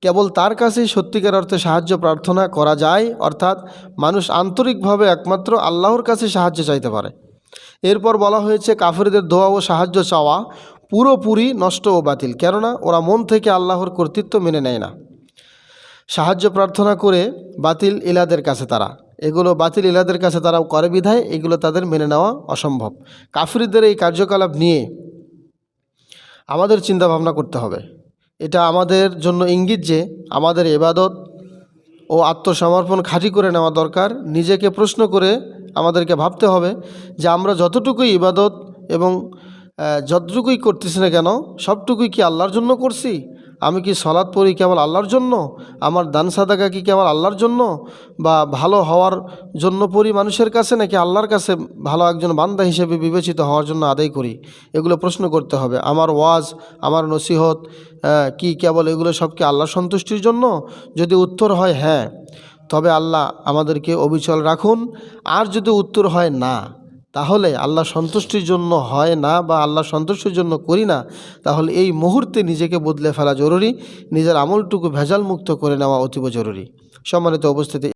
কেবল তার কাছেই সত্যিকার অর্থে সাহায্য প্রার্থনা করা যায়, অর্থাৎ মানুষ আন্তরিকভাবে একমাত্র আল্লাহর কাছে সাহায্য চাইতে পারে। এরপর বলা হয়েছে, কাফেরদের দোয়া ও সাহায্য চাওয়া পুরোপুরি নষ্ট ও বাতিল, কেননা ওরা মন থেকে আল্লাহর কর্তৃত্ব মেনে নেয় না। সাহায্য প্রার্থনা করে বাতিল ইলাদের কাছে তারা। এগুলো বাতিল ইলাদের কাছে তারা করে বিধায় এগুলো তাদের মেনে নেওয়া অসম্ভব। কাফিরদের এই কার্যকলাপ নিয়ে আমাদের চিন্তা ভাবনা করতে হবে। এটা আমাদের জন্য ইঙ্গিত যে আমাদের এবাদত ও আত্মসমর্পণ খাঁটি করে নেওয়া দরকার। নিজেকে প্রশ্ন করে আমাদেরকে ভাবতে হবে যে আমরা যতটুকুই ইবাদত এবং যতটুকুই করতেছি না কেন, সবটুকুই কি আল্লাহর জন্য করছি? আমি কি সলাৎ পড়ি কেবল আল্লাহর জন্য? আমার দান সাদাকা কি কেবল আল্লাহর জন্য? বা ভালো হওয়ার জন্য পড়ি মানুষের কাছে নাকি আল্লাহর কাছে ভালো একজন বান্দা হিসেবে বিবেচিত হওয়ার জন্য আদায় করি? এগুলো প্রশ্ন করতে হবে। আমার ওয়াজ, আমার নসিহত কি কেবল এগুলো সব কি আল্লাহর সন্তুষ্টির জন্য? যদি উত্তর হয় হ্যাঁ তবে আল্লাহ আমাদেরকে অবিচল রাখুন। আর যদি উত্তর হয় না তাহলে আল্লাহ সন্তুষ্টির জন্য হয় না বা আল্লাহ সন্তুষ্টির জন্য করি না, তাহলে এই মুহূর্তে নিজেকে বদলে ফেলা জরুরি। নিজের আমলটুকু ভেজাল মুক্ত করে নেওয়া অতীব জরুরি। সম্মানিত উপস্থিতি